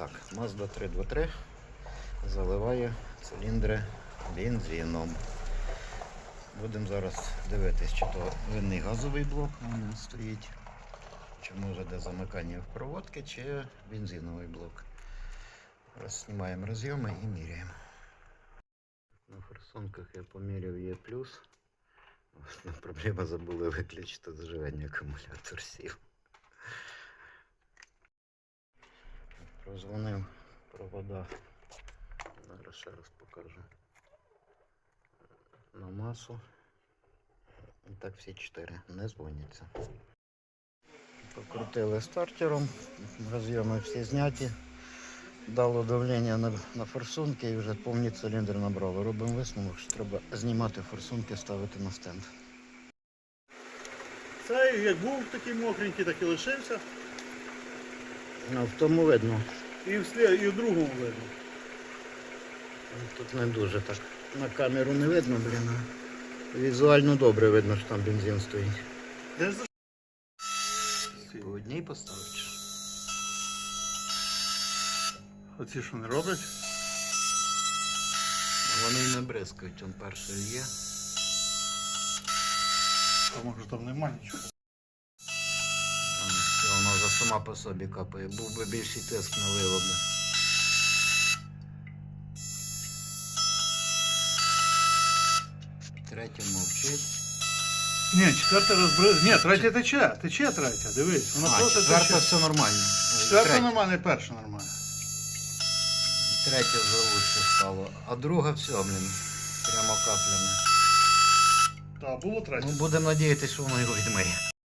Так, Mazda 323 заливає циліндри бензином. Будемо зараз дивитись, чи то винний газовий блок у мене стоїть, чи може де замикання в проводки, чи бензиновий блок. Зараз знімаємо розйоми і міряємо. На форсунках я поміряв Є плюс. Проблема забули виключити заживання акумулятор сів. Прозвонив провода. Зараз ще раз покажу. На масу. І так всі чотири не дзвоняться. Покрутили стартером, розйоми всі зняті. Дало давлення на, на форсунки і вже повні циліндри набрало. Робимо висновок, що треба знімати форсунки, ставити на стенд. Цей як був такий мокренький, так і лишився. Ну, в тому видно. І в, слід, і в другому видно. Тут не дуже так. На камеру не видно, блін. а Візуально добре видно, що там бензин стоїть. Де за По одній поставиш. Оці що не роблять? Вони не бризкають, он перший є. А може там нема нічого. Сама по собі капає. Був би більший тиск на виводи. Третя мовчить. Ні, четверта розбриз. Ні, третя тече. Тече третя, дивись. Вона А, просто четверта тече. все нормально. Четверта Третя- нормальна, і перша нормальна. Третя вже лучше стало. А друга все, блін. Прямо каплями. Так, було третя. Ну, будемо надіятися, що воно його відмиє.